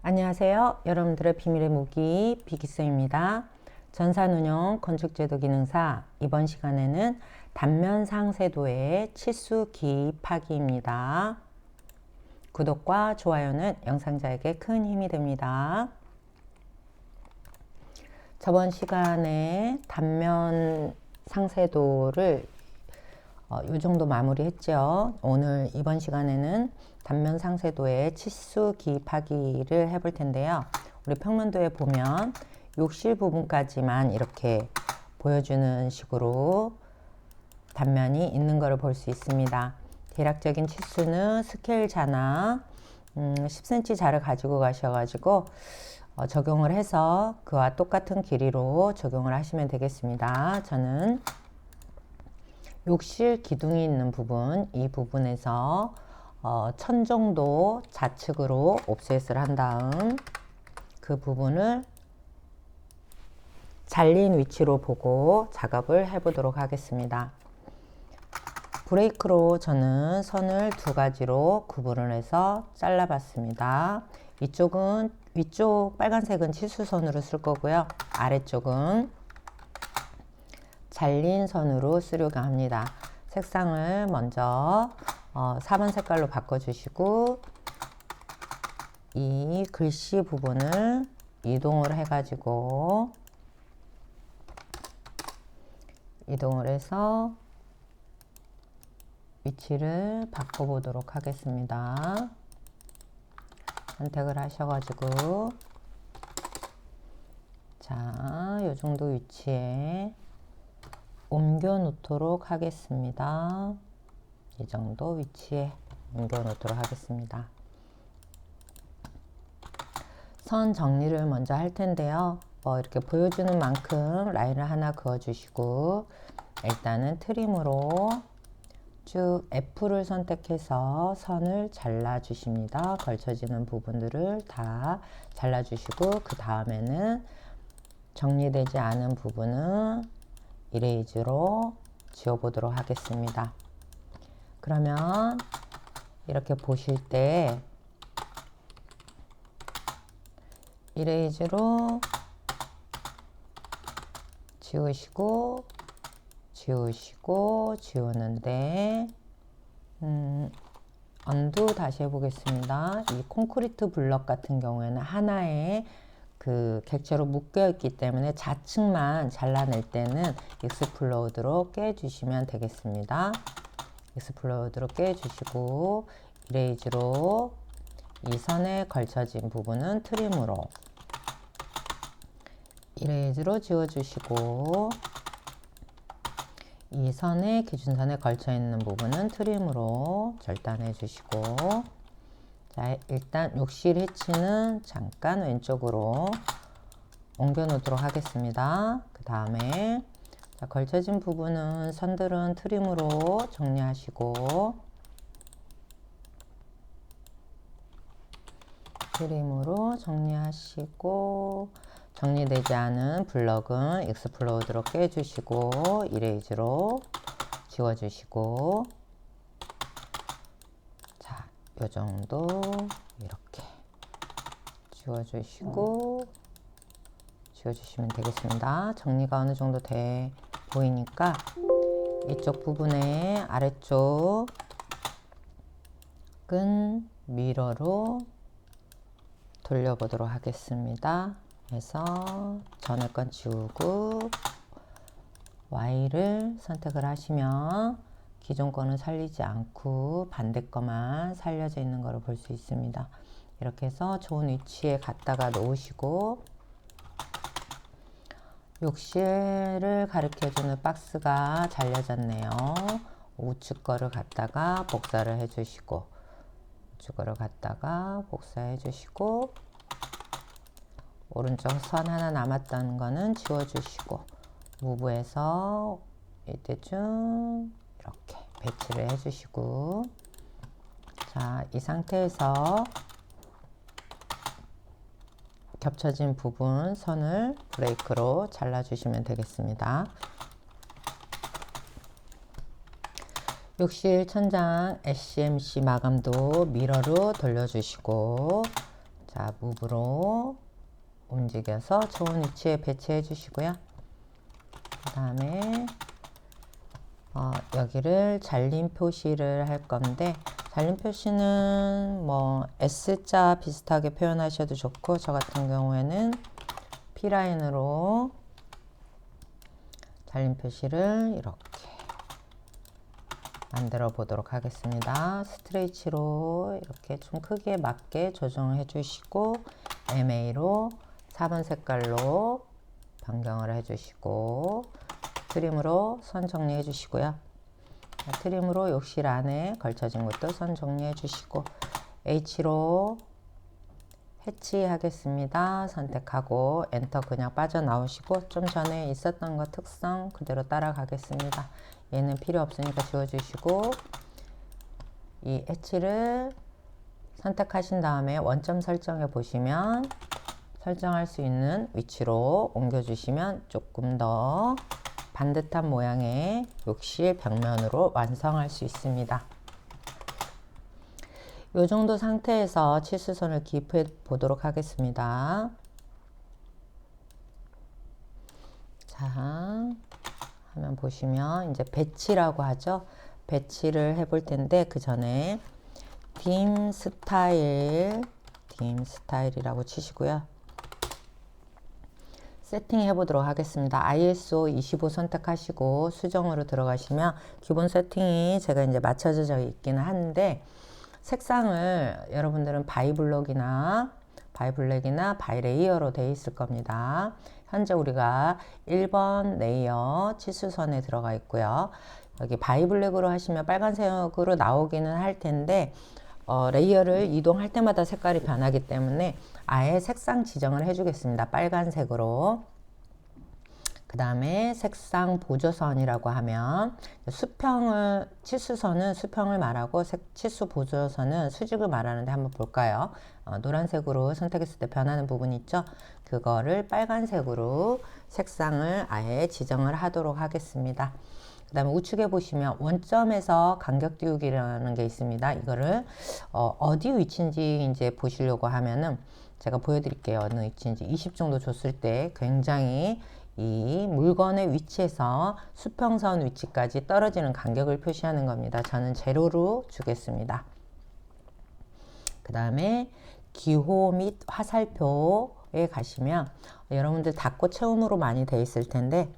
안녕하세요. 여러분들의 비밀의 무기 비기쌤입니다. 전산운용 건축제도 기능사 이번 시간에는 단면 상세도의 치수 기입하기입니다. 구독과 좋아요는 영상자에게 큰 힘이 됩니다. 저번 시간에 단면 상세도를 어, 이 정도 마무리했죠. 오늘 이번 시간에는 단면 상세도의 치수 기입하기를 해볼 텐데요. 우리 평면도에 보면 욕실 부분까지만 이렇게 보여주는 식으로 단면이 있는 것을 볼 수 있습니다. 대략적인 치수는 스케일 자나 음, 10cm 자를 가지고 가셔가지고 어, 적용을 해서 그와 똑같은 길이로 적용을 하시면 되겠습니다. 저는 욕실 기둥이 있는 부분 이 부분에서 어, 천 정도 좌측으로 옵셋을 한 다음 그 부분을 잘린 위치로 보고 작업을 해 보도록 하겠습니다. 브레이크로 저는 선을 두 가지로 구분을 해서 잘라 봤습니다. 이쪽은 위쪽 빨간색은 치수선으로 쓸 거고요. 아래쪽은 잘린 선으로 쓰려고 합니다. 색상을 먼저 어, 4번 색깔로 바꿔주시고 이 글씨 부분을 이동을 해가지고 이동을 해서 위치를 바꿔보도록 하겠습니다. 선택을 하셔가지고 자, 이 정도 위치에 옮겨 놓도록 하겠습니다. 이 정도 위치에 옮겨 놓도록 하겠습니다. 선 정리를 먼저 할 텐데요. 뭐 이렇게 보여주는 만큼 라인을 하나 그어 주시고 일단은 트림으로 쭉 F를 선택해서 선을 잘라 주십니다. 걸쳐지는 부분들을 다 잘라 주시고 그 다음에는 정리되지 않은 부분은 이레이즈로 지워보도록 하겠습니다. 그러면 이렇게 보실 때 이레이즈로 지우시고 지우시고 지우는데 음, 언두 다시 해보겠습니다. 이 콘크리트 블럭 같은 경우에는 하나의 그 객체로 묶여 있기 때문에 좌측만 잘라낼 때는 익스플로드로 깨주시면 되겠습니다. 익스플로드로 깨주시고 이레이즈로 이 선에 걸쳐진 부분은 트림으로 이레이즈로 지워주시고 이 선에 기준선에 걸쳐 있는 부분은 트림으로 절단해 주시고 자, 일단 욕실 해치는 잠깐 왼쪽으로 옮겨 놓도록 하겠습니다. 그 다음에 걸쳐진 부분은 선들은 트림으로 정리하시고 트림으로 정리하시고 정리되지 않은 블럭은 익스플로드로 깨주시고 이레이즈로 지워주시고 요 정도 이렇게 지워주시고 지워주시면 되겠습니다. 정리가 어느 정도 돼 보이니까 이쪽 부분에 아래쪽은 미러로 돌려보도록 하겠습니다. 그래서 전에 건 지우고 Y를 선택을 하시면 기존 거는 살리지 않고 반대 거만 살려져 있는 것을 볼수 있습니다. 이렇게 해서 좋은 위치에 갖다가 놓으시고 욕실을 가리켜주는 박스가 잘려졌네요. 우측 거를 갖다가 복사를 해주시고 우측 거를 갖다가 복사해 주시고 오른쪽 선 하나 남았던 거는 지워주시고 무브해서 이때쯤 이렇게 배치를 해주시고 자, 이 상태에서 겹쳐진 부분 선을 브레이크로 잘라주시면 되겠습니다. 욕실 천장 SCMC 마감도 미러로 돌려주시고 자 자, 무브로 움직여서 좋은 위치에 배치해 주시고요. 그 다음에 어, 여기를 잘림 표시를 할 건데 잘림 표시는 뭐 S자 비슷하게 표현하셔도 좋고 저 같은 경우에는 P라인으로 잘림 표시를 이렇게 만들어 보도록 하겠습니다. 스트레이치로 이렇게 좀 크기에 맞게 조정해 주시고 MA로 4번 색깔로 변경을 해 주시고 트림으로 선 정리해 주시고요. 트림으로 욕실 안에 걸쳐진 것도 선 정리해 주시고 H로 해치하겠습니다. 선택하고 엔터 그냥 빠져나오시고 좀 전에 있었던 것 특성 그대로 따라가겠습니다. 얘는 필요 없으니까 지워주시고 이 해치를 선택하신 다음에 원점 설정해 보시면 설정할 수 있는 위치로 옮겨주시면 조금 더 반듯한 모양의 욕실 벽면으로 완성할 수 있습니다. 이 정도 상태에서 치수선을 기입해 보도록 하겠습니다. 자, 하면 보시면 이제 배치라고 하죠. 배치를 해볼 텐데 그 전에 딤 스타일, 딤 스타일이라고 치시고요. 세팅 해 보도록 하겠습니다. ISO 25 선택하시고 수정으로 들어가시면 기본 세팅이 제가 이제 맞춰져 있기는 한데 색상을 여러분들은 바이블록이나 바이블랙이나 바이레이어로 되어 있을 겁니다. 현재 우리가 1번 레이어 치수선에 들어가 있고요. 여기 바이블랙으로 하시면 빨간색으로 나오기는 할 텐데 어, 레이어를 이동할 때마다 색깔이 변하기 때문에 아예 색상 지정을 해주겠습니다. 빨간색으로. 그 다음에 색상 보조선이라고 하면 수평을 치수선은 수평을 말하고 색, 치수 보조선은 수직을 말하는데 한번 볼까요? 어, 노란색으로 선택했을 때 변하는 부분 있죠? 그거를 빨간색으로 색상을 아예 지정을 하도록 하겠습니다. 그 다음에 우측에 보시면 원점에서 간격 띄우기라는 게 있습니다. 이거를 어, 디 위치인지 이제 보시려고 하면은 제가 보여드릴게요. 어느 위치인지 20 정도 줬을 때 굉장히 이 물건의 위치에서 수평선 위치까지 떨어지는 간격을 표시하는 겁니다. 저는 제로로 주겠습니다. 그 다음에 기호 및 화살표에 가시면 여러분들 닫고 채움으로 많이 돼 있을 텐데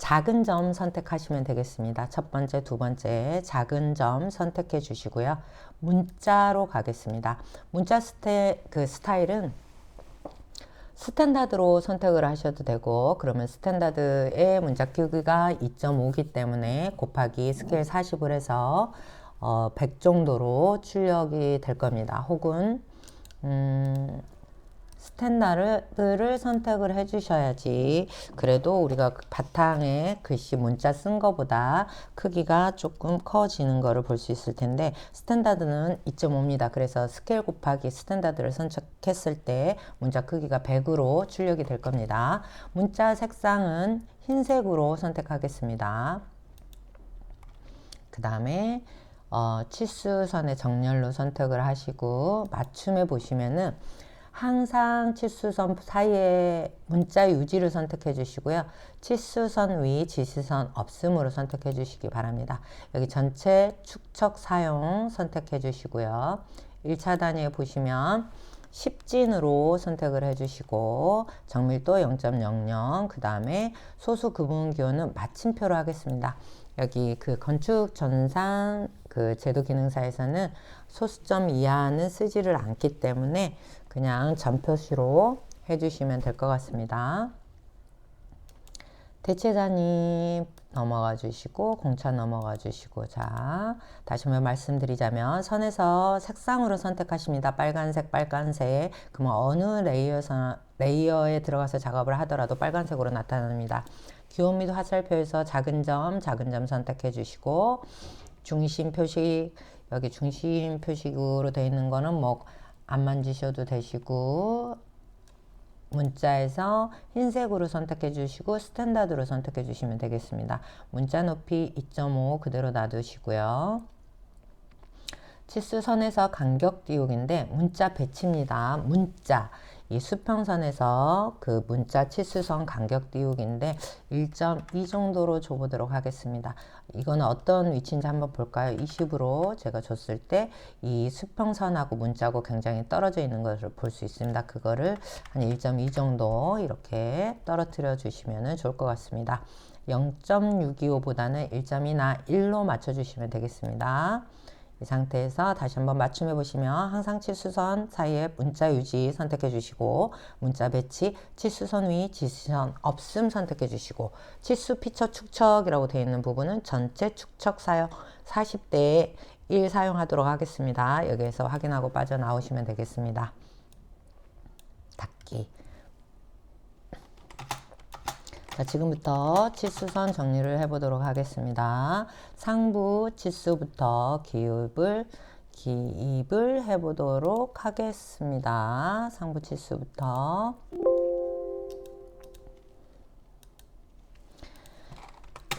작은 점 선택하시면 되겠습니다. 첫 번째, 두 번째 작은 점 선택해 주시고요. 문자로 가겠습니다. 문자 스테, 그 스타일은 스탠다드로 선택을 하셔도 되고 그러면 스탠다드의 문자 크기가 2.5기 때문에 곱하기 스케일 40을 해서 어, 100 정도로 출력이 될 겁니다. 혹은 음, 스탠다드를 선택을 해주셔야지 그래도 우리가 그 바탕에 글씨 문자 쓴 거보다 크기가 조금 커지는 거를 볼 수 있을 텐데 스탠다드는 2.5입니다. 그래서 스케일 곱하기 스탠다드를 선택했을 때 문자 크기가 100으로 출력이 될 겁니다. 문자 색상은 흰색으로 선택하겠습니다. 그 다음에 어, 치수선의 정렬로 선택을 하시고 맞춤해 보시면은 항상 치수선 사이에 문자 유지를 선택해 주시고요. 치수선 위 지시선 없음으로 선택해 주시기 바랍니다. 여기 전체 축척 사용 선택해 주시고요. 1차 단위에 보시면 10진으로 선택을 해주시고 정밀도 0.00 그 다음에 소수 구분 기호는 마침표로 하겠습니다. 여기 그 건축 전산 그 제도 기능사에서는 소수점 이하는 쓰지를 않기 때문에 그냥 전표시로 해주시면 될 것 같습니다. 대체단위 넘어가 주시고 공차 넘어가 주시고 자 다시 한번 말씀드리자면 선에서 색상으로 선택하십니다. 빨간색 빨간색 그러면 어느 레이어에서 레이어에 들어가서 작업을 하더라도 빨간색으로 나타납니다. 기호 및 화살표에서 작은 점 작은 점 선택해 주시고 중심 표시 여기 중심 표식으로 되어 있는 거는 뭐 안 만지셔도 되시고 문자에서 흰색으로 선택해 주시고 스탠다드로 선택해 주시면 되겠습니다. 문자 높이 2.5 그대로 놔두시고요. 치수 선에서 간격 띄우기인데 문자 배치입니다. 문자. 이 수평선에서 그 문자 치수선 간격 띄우기인데 1.2 정도로 줘보도록 하겠습니다. 이거는 어떤 위치인지 한번 볼까요? 20으로 제가 줬을 때 이 수평선하고 문자고 굉장히 떨어져 있는 것을 볼 수 있습니다. 그거를 한 1.2 정도 이렇게 떨어뜨려 주시면 좋을 것 같습니다. 0.625보다는 1.2나 1로 맞춰주시면 되겠습니다. 이 상태에서 다시 한번 맞춤해 보시면 항상 치수선 사이에 문자 유지 선택해 주시고 문자 배치 치수선 위 지수선 없음 선택해 주시고 치수 피처 축척이라고 되어 있는 부분은 전체 축척 사용 40대에 1 사용하도록 하겠습니다. 여기에서 확인하고 빠져나오시면 되겠습니다. 닫기 자, 지금부터 치수선 정리를 해보도록 하겠습니다. 상부 치수부터 기입을 기입을 해보도록 하겠습니다. 상부 치수부터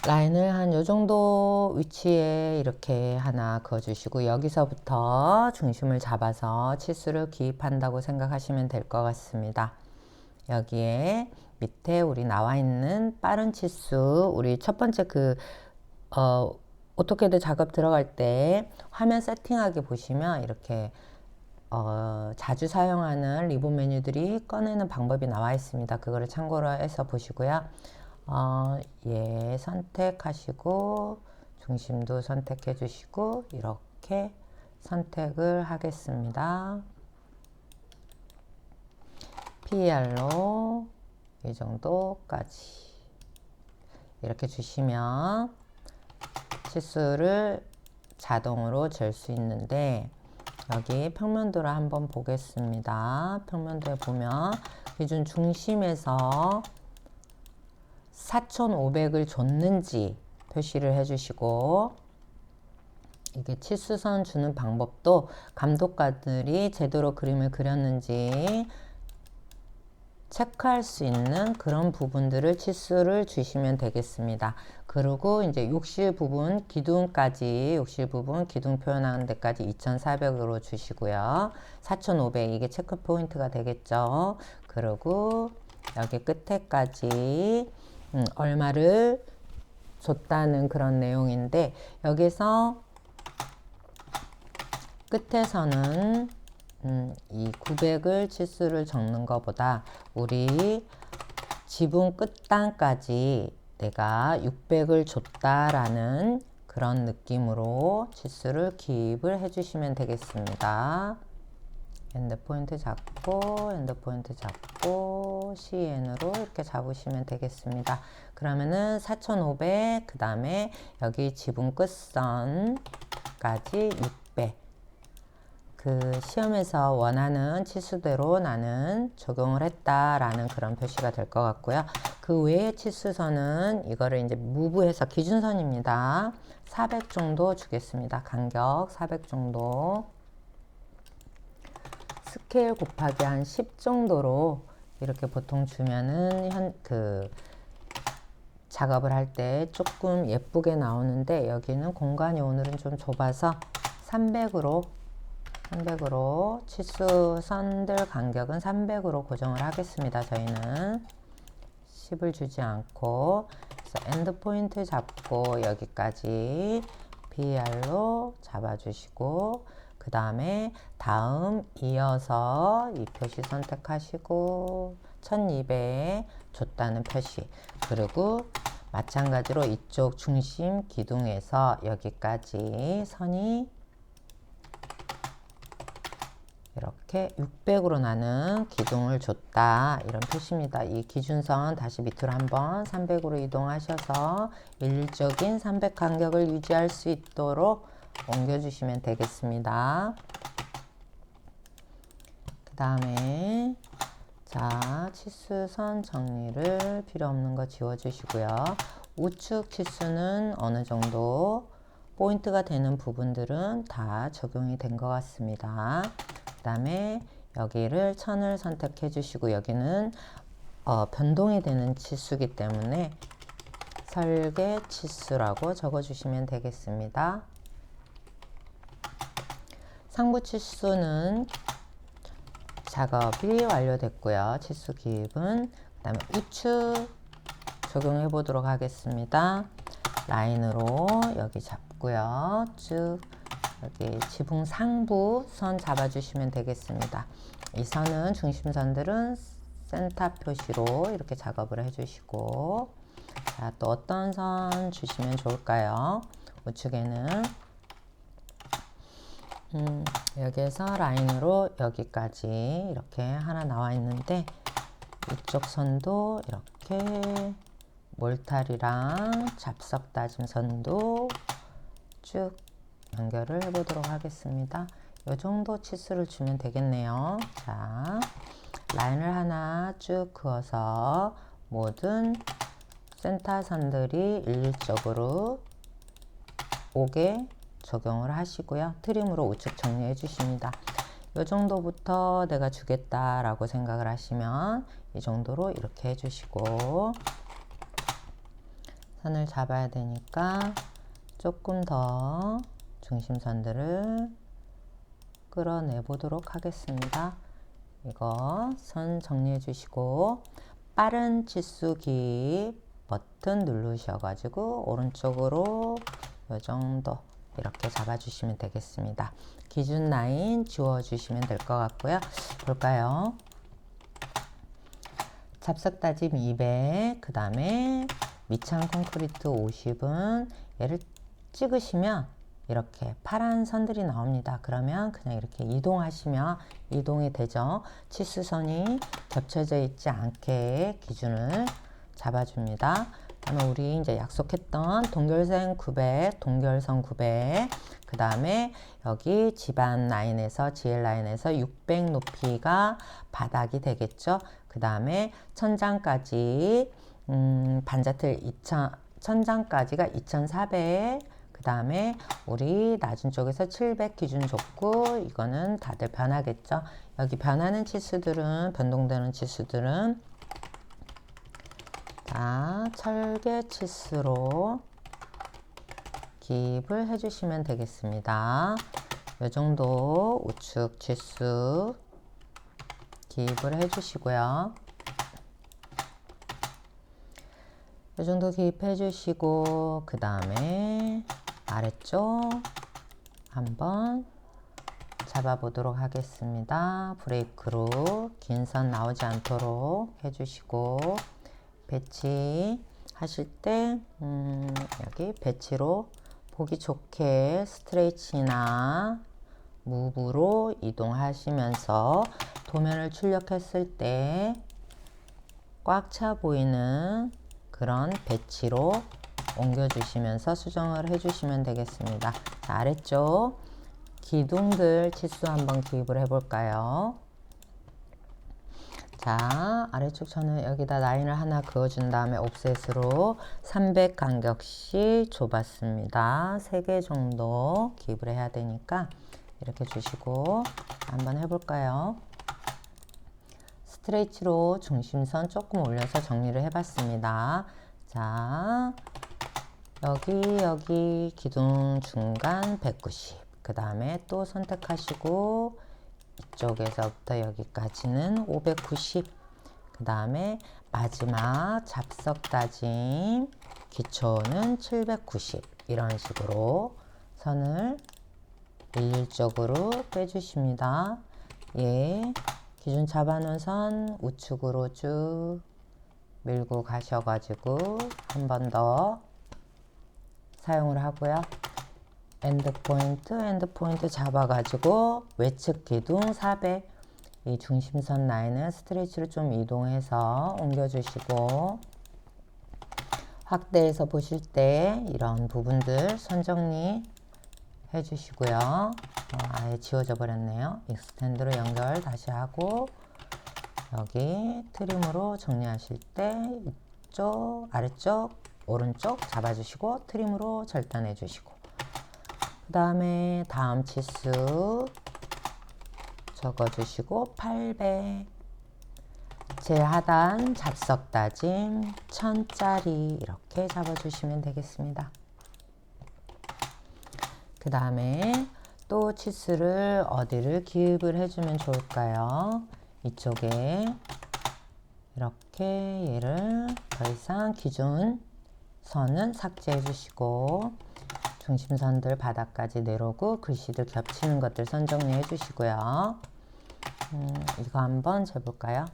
라인을 한 요 정도 위치에 이렇게 하나 그어주시고 여기서부터 중심을 잡아서 치수를 기입한다고 생각하시면 될 것 같습니다. 여기에 밑에 우리 나와 있는 빠른 치수 우리 첫 번째 그 어, 오토캐드 작업 들어갈 때 화면 세팅하기 보시면 이렇게 어, 자주 사용하는 리본 메뉴들이 꺼내는 방법이 나와 있습니다. 그거를 참고로 해서 보시고요. 어, 예, 선택하시고 중심도 선택해 주시고 이렇게 선택을 하겠습니다. PR로 이 정도까지 이렇게 주시면 치수를 자동으로 잴 수 있는데 여기 평면도를 한번 보겠습니다. 평면도에 보면 기준 중심에서 4,500을 줬는지 표시를 해주시고 이게 치수선 주는 방법도 감독가들이 제대로 그림을 그렸는지 체크할 수 있는 그런 부분들을 치수를 주시면 되겠습니다. 그리고 이제 욕실 부분 기둥까지 욕실 부분 기둥 표현하는 데까지 2,400으로 주시고요. 4,500 이게 체크 포인트가 되겠죠. 그리고 여기 끝에까지 음, 얼마를 줬다는 그런 내용인데 여기서 끝에서는 음, 이 900을 치수를 적는 것보다 우리 지붕 끝단까지 내가 600을 줬다라는 그런 느낌으로 치수를 기입을 해주시면 되겠습니다. 엔드포인트 잡고 엔드포인트 잡고 CN으로 이렇게 잡으시면 되겠습니다. 그러면은 4500그 다음에 여기 지붕 끝선까지 600 그 시험에서 원하는 치수대로 나는 적용을 했다라는 그런 표시가 될 것 같고요. 그 외의 치수선은 이거를 이제 무브해서 기준선입니다. 400 정도 주겠습니다. 간격 400 정도. 스케일 곱하기 한 10 정도로 이렇게 보통 주면은 현 그 작업을 할 때 조금 예쁘게 나오는데 여기는 공간이 오늘은 좀 좁아서 300으로 300으로 치수 선들 간격은 300으로 고정을 하겠습니다. 저희는 10을 주지 않고 엔드 포인트 잡고 여기까지 BR로 잡아주시고 그 다음에 다음 이어서 이 표시 선택하시고 1200 줬다는 표시 그리고 마찬가지로 이쪽 중심 기둥에서 여기까지 선이 이렇게 600으로 나는 기둥을 줬다 이런 표시입니다. 이 기준선 다시 밑으로 한번 300으로 이동하셔서 일률적인 300 간격을 유지할 수 있도록 옮겨주시면 되겠습니다. 그 다음에 자 치수선 정리를 필요 없는 거 지워주시고요. 우측 치수는 어느 정도 포인트가 되는 부분들은 다 적용이 된 것 같습니다. 그 다음에 여기를 천을 선택해 주시고 여기는 어, 변동이 되는 치수기 때문에 설계 치수라고 적어 주시면 되겠습니다. 상부 치수는 작업이 완료됐고요. 치수 기입은 그 다음에 우측 적용해 보도록 하겠습니다. 라인으로 여기 잡고요. 쭉 여기 지붕 상부 선 잡아주시면 되겠습니다. 이 선은 중심선들은 센터 표시로 이렇게 작업을 해주시고 자, 또 어떤 선 주시면 좋을까요? 우측에는 음, 여기에서 라인으로 여기까지 이렇게 하나 나와 있는데 이쪽 선도 이렇게 몰탈이랑 잡석 다짐 선도 쭉 연결을 해 보도록 하겠습니다. 이 정도 치수를 주면 되겠네요. 자, 라인을 하나 쭉 그어서 모든 센터 선들이 일률적으로 오게 적용을 하시고요. 트림으로 우측 정리해 주십니다. 이 정도부터 내가 주겠다라고 생각을 하시면 이 정도로 이렇게 해주시고 선을 잡아야 되니까 조금 더 중심선들을 끌어내 보도록 하겠습니다. 이거 선 정리해 주시고 빠른 치수기 버튼 누르셔가지고 오른쪽으로 이 정도 이렇게 잡아주시면 되겠습니다. 기준 라인 지워주시면 될 것 같고요. 볼까요? 잡석 다짐 200, 그 다음에 밑창 콘크리트 50은 얘를 찍으시면 이렇게 파란 선들이 나옵니다. 그러면 그냥 이렇게 이동하시면 이동이 되죠. 치수선이 겹쳐져 있지 않게 기준을 잡아줍니다. 그다음에 우리 이제 약속했던 동결선 900, 동결선 900, 그 다음에 여기 집안 라인에서 GL 라인에서 600 높이가 바닥이 되겠죠. 그 다음에 천장까지 음, 반자틀 2000 천장까지가 2400. 그 다음에 우리 낮은 쪽에서 700 기준 줬고 이거는 다들 변하겠죠. 여기 변하는 치수들은 변동되는 치수들은 자, 철개 치수로 기입을 해주시면 되겠습니다. 이 정도 우측 치수 기입을 해주시고요. 이 정도 기입해 주시고 그 다음에 아래쪽 한번 잡아 보도록 하겠습니다. 브레이크로 긴 선 나오지 않도록 해주시고 배치 하실 때 음, 여기 배치로 보기 좋게 스트레이치나 무브로 이동하시면서 도면을 출력했을 때 꽉 차 보이는 그런 배치로 옮겨주시면서 수정을 해주시면 되겠습니다. 자, 아래쪽 기둥들 치수 한번 기입을 해볼까요? 자, 아래쪽 저는 여기다 라인을 하나 그어준 다음에 옵셋으로 300 간격씩 줘봤습니다. 3개 정도 기입을 해야 되니까 이렇게 주시고 한번 해볼까요? 스트레이치로 중심선 조금 올려서 정리를 해봤습니다. 자, 여기 여기 기둥 중간 190. 그 다음에 또 선택하시고 이쪽에서부터 여기까지는 590. 그 다음에 마지막 잡석 다짐 기초는 790. 이런 식으로 선을 일률적으로 빼주십니다. 예. 기준 잡아놓은 선 우측으로 쭉 밀고 가셔가지고 한 번 더 사용을 하고요. 엔드 포인트, 엔드 포인트 잡아가지고 외측 기둥 400. 이 중심선 라인을 스트레치를 좀 이동해서 옮겨주시고 확대해서 보실 때 이런 부분들 선정리 해주시고요. 어, 아예 지워져 버렸네요. 익스텐드로 연결 다시 하고 여기 트림으로 정리하실 때 이쪽 아래쪽 오른쪽 잡아주시고 트림으로 절단해 주시고 그 다음에 다음 치수 적어주시고 800 제하단 잡석 다짐 1000짜리 이렇게 잡아주시면 되겠습니다. 그 다음에 또 치수를 어디를 기입을 해주면 좋을까요? 이쪽에 이렇게 얘를 더 이상 기준 선은 삭제해 주시고 중심선들 바닥까지 내려오고 글씨들 겹치는 것들 선 정리해 주시고요. 음, 이거 한번 재볼까요?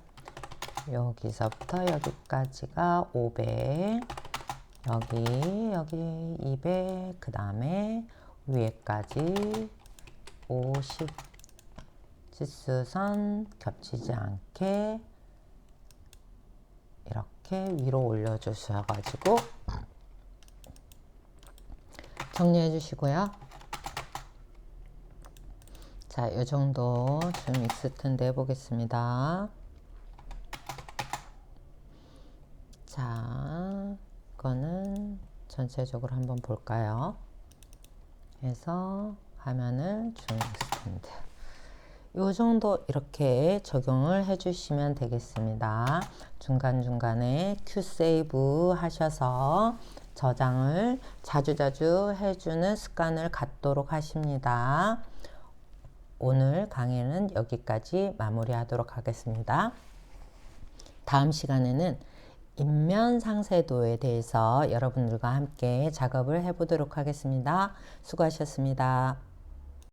여기서부터 여기까지가 500 여기 여기 200 그 다음에 위에까지 50 치수선 겹치지 않게 이렇게 위로 올려 주셔가지고 정리해 주시고요. 자, 이 정도 좀 익스텐드 해보겠습니다. 자, 이거는 전체적으로 한번 볼까요? 해서 화면을 줌 익스텐드. 요 정도 이렇게 적용을 해주시면 되겠습니다. 중간중간에 큐 세이브 하셔서 저장을 자주자주 해주는 습관을 갖도록 하십니다. 오늘 강의는 여기까지 마무리하도록 하겠습니다. 다음 시간에는 인면 상세도에 대해서 여러분들과 함께 작업을 해보도록 하겠습니다. 수고하셨습니다.